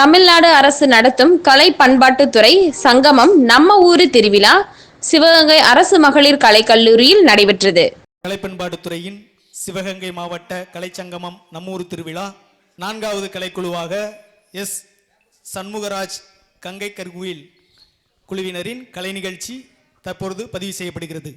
தமிழ்நாடு அரசு நடத்தும் கலை பண்பாட்டுத்துறை சங்கமம் நம்ம ஊரு திருவிழா சிவகங்கை அரசு மகளிர் கலைக்கல்லூரியில் நடைபெற்றது. கலைப்பண்பாட்டுத்துறையின் சிவகங்கை மாவட்ட கலைச்சங்கமம் நம்மூர் திருவிழா நான்காவது கலைக்குழுவாக எஸ். சண்முகராஜ் கங்கை கருகுயில் குழுவினரின் கலை நிகழ்ச்சி தற்பொழுது பதிவு செய்யப்படுகிறது.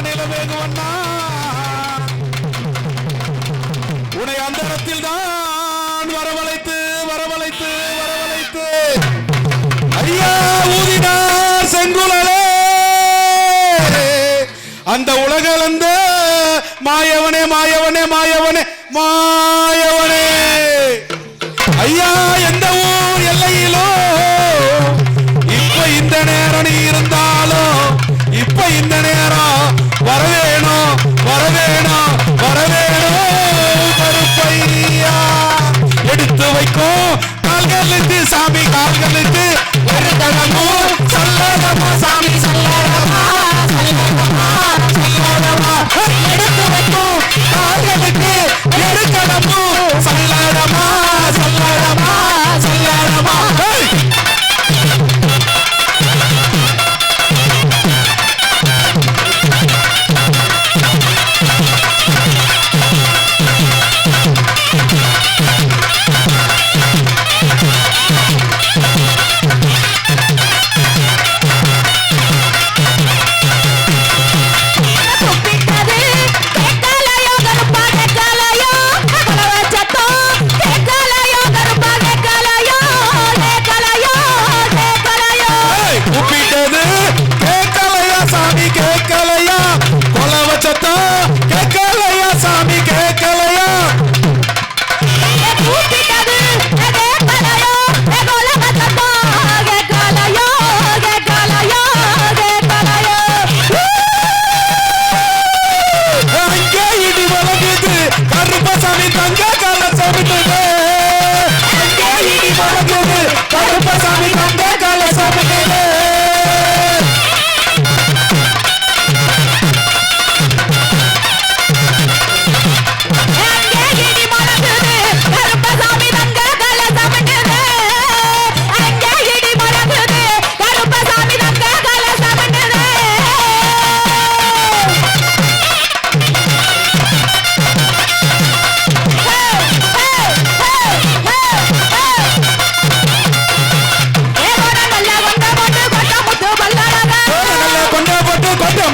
நிலமேகுவண்ணா நிலமேகுவண்ணா உன்னை அந்தரத்தில் தான் வரவழைத்து வரவழைத்து வரவழைத்து. ஐயா ஊதினார் செங்குழலே அந்த உலகளந்த மாயவனே மாயவனே மாயவனே மாயவனே. ஐயா எந்த ஊர்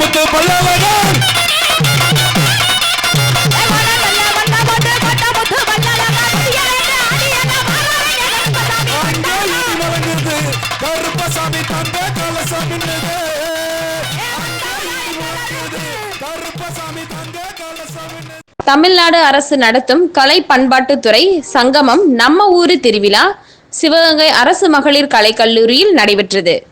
முத்து பல்லவன். கருப்பசாமி கருப்பசாமி தமிழ்நாடு அரசு நடத்தும் கலை பண்பாட்டுத்துறை சங்கமம் நம்ம ஊரு திருவிழா சிவகங்கை அரசு மகளிர் கலைக்கல்லூரியில் நடைபெற்றது.